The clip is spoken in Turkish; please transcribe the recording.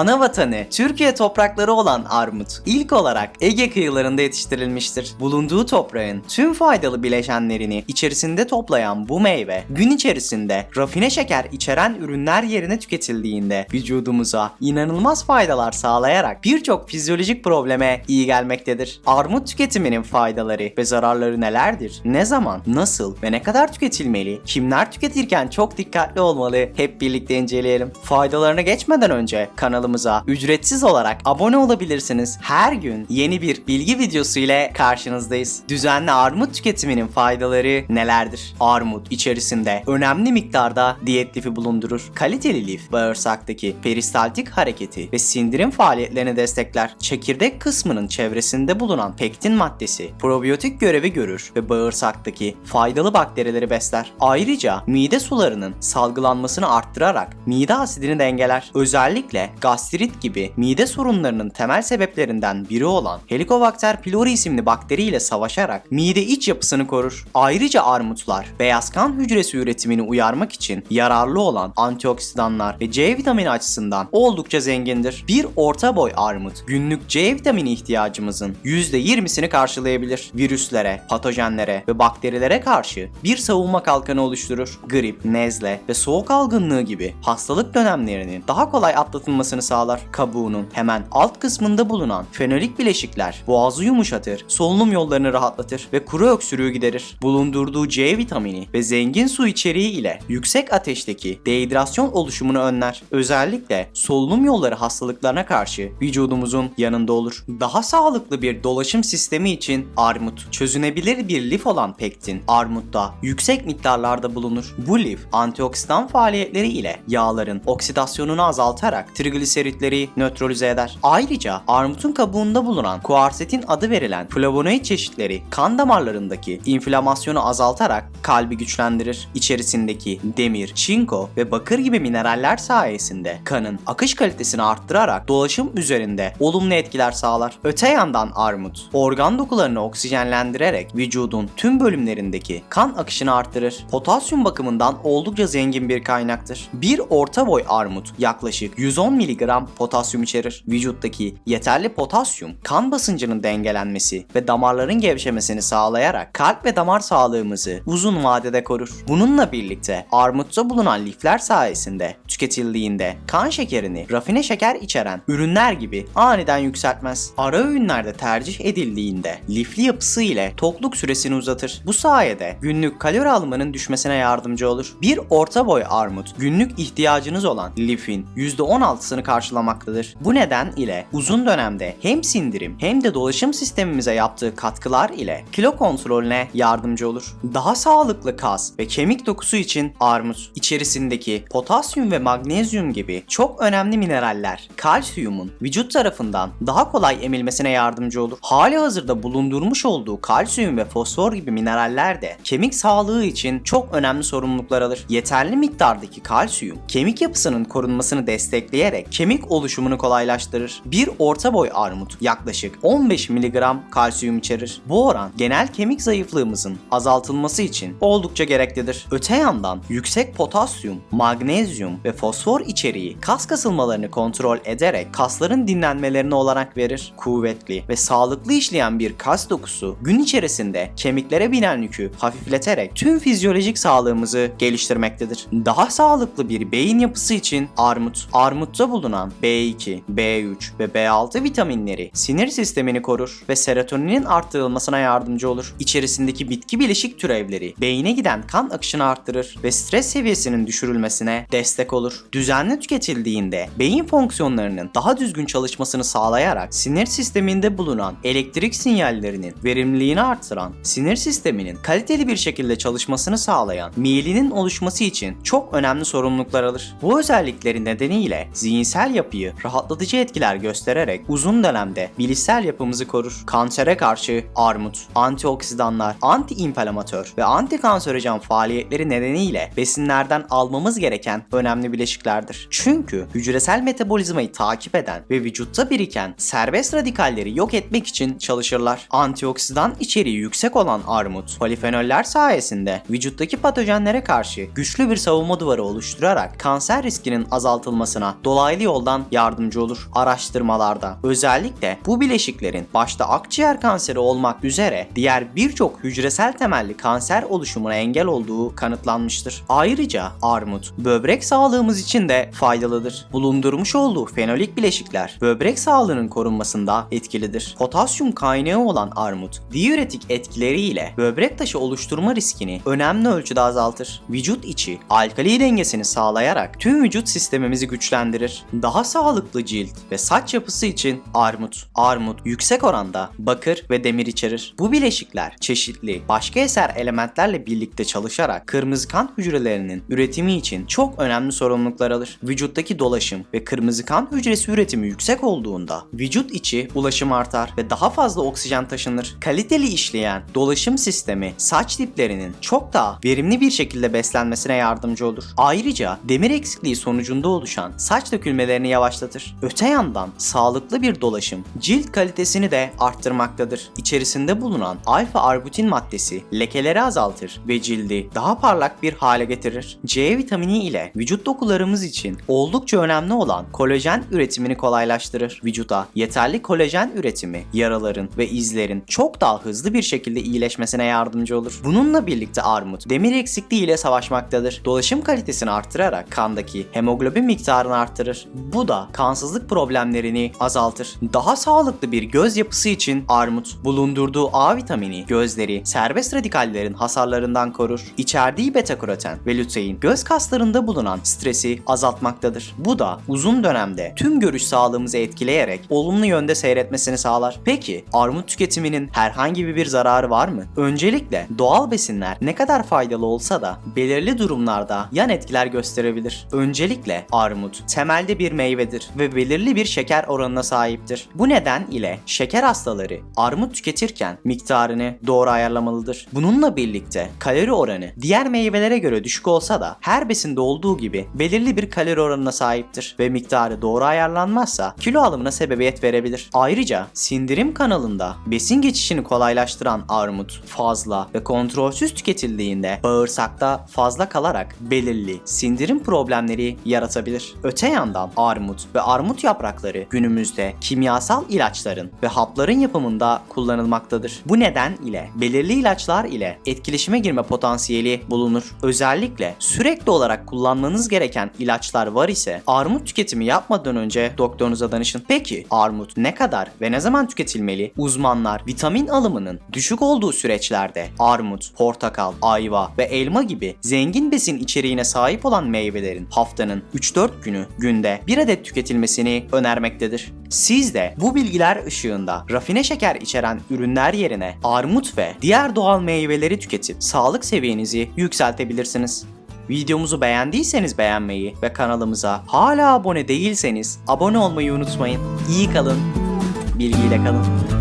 Ana vatanı Türkiye toprakları olan armut ilk olarak Ege kıyılarında yetiştirilmiştir. Bulunduğu toprağın tüm faydalı bileşenlerini içerisinde toplayan bu meyve gün içerisinde rafine şeker içeren ürünler yerine tüketildiğinde vücudumuza inanılmaz faydalar sağlayarak birçok fizyolojik probleme iyi gelmektedir. Armut tüketiminin faydaları ve zararları nelerdir? Ne zaman, nasıl ve ne kadar tüketilmeli? Kimler tüketirken çok dikkatli olmalı? Hep birlikte inceleyelim. Faydalarına geçmeden önce kanalımıza ücretsiz olarak abone olabilirsiniz. Her gün yeni bir bilgi videosu ile karşınızdayız. Düzenli armut tüketiminin faydaları nelerdir? Armut içerisinde önemli miktarda diyet lifi bulundurur. Kaliteli lif bağırsaktaki peristaltik hareketi ve sindirim faaliyetlerini destekler. Çekirdek kısmının çevresinde bulunan pektin maddesi probiyotik görevi görür ve bağırsaktaki faydalı bakterileri besler. Ayrıca mide sularının salgılanmasını arttırarak mide asidini dengeler. Özellikle gastrit gibi mide sorunlarının temel sebeplerinden biri olan Helicobacter pylori isimli bakteri ile savaşarak mide iç yapısını korur. Ayrıca armutlar beyaz kan hücresi üretimini uyarmak için yararlı olan antioksidanlar ve C vitamini açısından oldukça zengindir. Bir orta boy armut günlük C vitamini ihtiyacımızın %20'sini karşılayabilir. Virüslere, patojenlere ve bakterilere karşı bir savunma kalkanı oluşturur. Grip, nezle ve soğuk algınlığı gibi hastalık dönemlerinin daha kolay atlatılmasını sağlar. Kabuğunun hemen alt kısmında bulunan fenolik bileşikler boğazı yumuşatır, solunum yollarını rahatlatır ve kuru öksürüğü giderir. Bulundurduğu C vitamini ve zengin su içeriği ile yüksek ateşteki dehidrasyon oluşumunu önler. Özellikle solunum yolları hastalıklarına karşı vücudumuzun yanında olur. Daha sağlıklı bir dolaşım sistemi için armut, çözünebilir bir lif olan pektin armutta yüksek miktarlarda bulunur. Bu lif antioksidan faaliyetleri ile yağların oksidasyonunu azaltarak trigliseritleri nötralize eder. Ayrıca armutun kabuğunda bulunan kuarsetin adı verilen flavonoid çeşitleri kan damarlarındaki inflamasyonu azaltarak kalbi güçlendirir. İçerisindeki demir, çinko ve bakır gibi mineraller sayesinde kanın akış kalitesini arttırarak dolaşım üzerinde olumlu etkiler sağlar. Öte yandan armut, organ dokularını oksijenlendirerek vücudun tüm bölümlerindeki kan akışını arttırır. Potasyum bakımından oldukça zengin bir kaynaktır. Bir orta boy armut yaklaşık 110 mg potasyum içerir. Vücuttaki yeterli potasyum kan basıncının dengelenmesi ve damarların gevşemesini sağlayarak kalp ve damar sağlığımızı uzun vadede korur. Bununla birlikte armutta bulunan lifler sayesinde tüketildiğinde kan şekerini rafine şeker içeren ürünler gibi aniden yükseltmez. Ara öğünlerde tercih edildiğinde lifli yapısı ile tokluk süresini uzatır. Bu sayede günlük kalori alımının düşmesine yardımcı olur. Bir orta boy armut günlük ihtiyacınız olan lifin %16'sını karşılamaktadır. Bu neden ile uzun dönemde hem sindirim hem de dolaşım sistemimize yaptığı katkılar ile kilo kontrolüne yardımcı olur. Daha sağlıklı kas ve kemik dokusu için armut içerisindeki potasyum ve magnezyum gibi çok önemli mineraller kalsiyumun vücut tarafından daha kolay emilmesine yardımcı olur. Hali hazırda bulundurmuş olduğu kalsiyum ve fosfor gibi mineraller de kemik sağlığı için çok önemli sorumluluklar alır. Yeterli miktardaki kalsiyum kemik yapısının korunmasını destekleyerek kemik oluşumunu kolaylaştırır. Bir orta boy armut yaklaşık 15 mg kalsiyum içerir. Bu oran genel kemik zayıflığımızın azaltılması için oldukça gereklidir. Öte yandan yüksek potasyum, magnezyum ve fosfor içeriği kas kasılmalarını kontrol ederek kasların dinlenmelerine olanak verir. Kuvvetli ve sağlıklı işleyen bir kas dokusu gün içerisinde kemiklere binen yükü hafifleterek tüm fizyolojik sağlığımızı geliştirmektedir. Daha sağlıklı bir beyin yapısı için armut, armutta bulunan B2, B3 ve B6 vitaminleri sinir sistemini korur ve serotoninin arttırılmasına yardımcı olur. İçerisindeki bitki bileşik türevleri beyine giden kan akışını arttırır ve stres seviyesinin düşürülmesine destek olur. Düzenli tüketildiğinde beyin fonksiyonlarının daha düzgün çalışmasını sağlayarak sinir sisteminde bulunan elektrik sinyallerinin verimliliğini artıran, sinir sisteminin kaliteli bir şekilde çalışmasını sağlayan miyelinin oluşması için çok önemli sorumluluklar alır. Bu özellikleri nedeniyle zihinsel yapıyı rahatlatıcı etkiler göstererek uzun dönemde bilişsel yapımızı korur. Kansere karşı armut, antioksidanlar, anti-inflamatör ve anti-kanserojen faaliyetleri nedeniyle besinlerden almamız gereken önemli bileşiklerdir. Çünkü hücresel metabolizmayı takip eden ve vücutta biriken serbest radikalleri yok etmek için çalışırlar. Antioksidan içeriği yüksek olan armut, polifenoller sayesinde vücuttaki patojenlere karşı güçlü bir savunma duvarı oluşturarak kanser riskinin azaltılmasına dolaylı dolaylı yoldan yardımcı olur araştırmalarda. Özellikle bu bileşiklerin başta akciğer kanseri olmak üzere diğer birçok hücresel temelli kanser oluşumuna engel olduğu kanıtlanmıştır. Ayrıca armut böbrek sağlığımız için de faydalıdır. Bulundurmuş olduğu fenolik bileşikler böbrek sağlığının korunmasında etkilidir. Potasyum kaynağı olan armut diüretik etkileriyle böbrek taşı oluşturma riskini önemli ölçüde azaltır. Vücut içi alkali dengesini sağlayarak tüm vücut sistemimizi güçlendirir. Daha sağlıklı cilt ve saç yapısı için armut. Armut yüksek oranda bakır ve demir içerir. Bu bileşikler çeşitli başka eser elementlerle birlikte çalışarak kırmızı kan hücrelerinin üretimi için çok önemli sorumluluklar alır. Vücuttaki dolaşım ve kırmızı kan hücresi üretimi yüksek olduğunda vücut içi ulaşım artar ve daha fazla oksijen taşınır. Kaliteli işleyen dolaşım sistemi saç diplerinin çok daha verimli bir şekilde beslenmesine yardımcı olur. Ayrıca demir eksikliği sonucunda oluşan saç dökülmelerini yavaşlatır. Öte yandan sağlıklı bir dolaşım cilt kalitesini de arttırmaktadır. İçerisinde bulunan alfa arbutin maddesi lekeleri azaltır ve cildi daha parlak bir hale getirir. C vitamini ile vücut dokularımız için oldukça önemli olan kolajen üretimini kolaylaştırır. Vücuda yeterli kolajen üretimi yaraların ve izlerin çok daha hızlı bir şekilde iyileşmesine yardımcı olur. Bununla birlikte armut demir eksikliği ile savaşmaktadır. Dolaşım kalitesini artırarak kandaki hemoglobin miktarını artırır. Bu da kansızlık problemlerini azaltır. Daha sağlıklı bir göz yapısı için armut bulundurduğu A vitamini gözleri serbest radikallerin hasarlarından korur. İçerdiği beta karoten ve lutein göz kaslarında bulunan stresi azaltmaktadır. Bu da uzun dönemde tüm görüş sağlığımızı etkileyerek olumlu yönde seyretmesini sağlar. Peki armut tüketiminin herhangi bir zararı var mı? Öncelikle doğal besinler ne kadar faydalı olsa da belirli durumlarda yan etkiler gösterebilir. Öncelikle armut temelde bir meyvedir ve belirli bir şeker oranına sahiptir. Bu neden ile şeker hastaları armut tüketirken miktarını doğru ayarlamalıdır. Bununla birlikte kalori oranı diğer meyvelere göre düşük olsa da her besinde olduğu gibi belirli bir kalori oranına sahiptir ve miktarı doğru ayarlanmazsa kilo alımına sebebiyet verebilir. Ayrıca sindirim kanalında besin geçişini kolaylaştıran armut fazla ve kontrolsüz tüketildiğinde bağırsakta fazla kalarak belirli sindirim problemleri yaratabilir. Öte yandan armut ve armut yaprakları günümüzde kimyasal ilaçların ve hapların yapımında kullanılmaktadır. Bu neden ile belirli ilaçlar ile etkileşime girme potansiyeli bulunur. Özellikle sürekli olarak kullanmanız gereken ilaçlar var ise armut tüketimi yapmadan önce doktorunuza danışın. Peki armut ne kadar ve ne zaman tüketilmeli? Uzmanlar vitamin alımının düşük olduğu süreçlerde armut, portakal, ayva ve elma gibi zengin besin içeriğine sahip olan meyvelerin haftanın 3-4 günü günde bir adet tüketilmesini önermektedir. Siz de bu bilgiler ışığında rafine şeker içeren ürünler yerine armut ve diğer doğal meyveleri tüketip sağlık seviyenizi yükseltebilirsiniz. Videomuzu beğendiyseniz beğenmeyi ve kanalımıza hala abone değilseniz abone olmayı unutmayın. İyi kalın, bilgiyle kalın.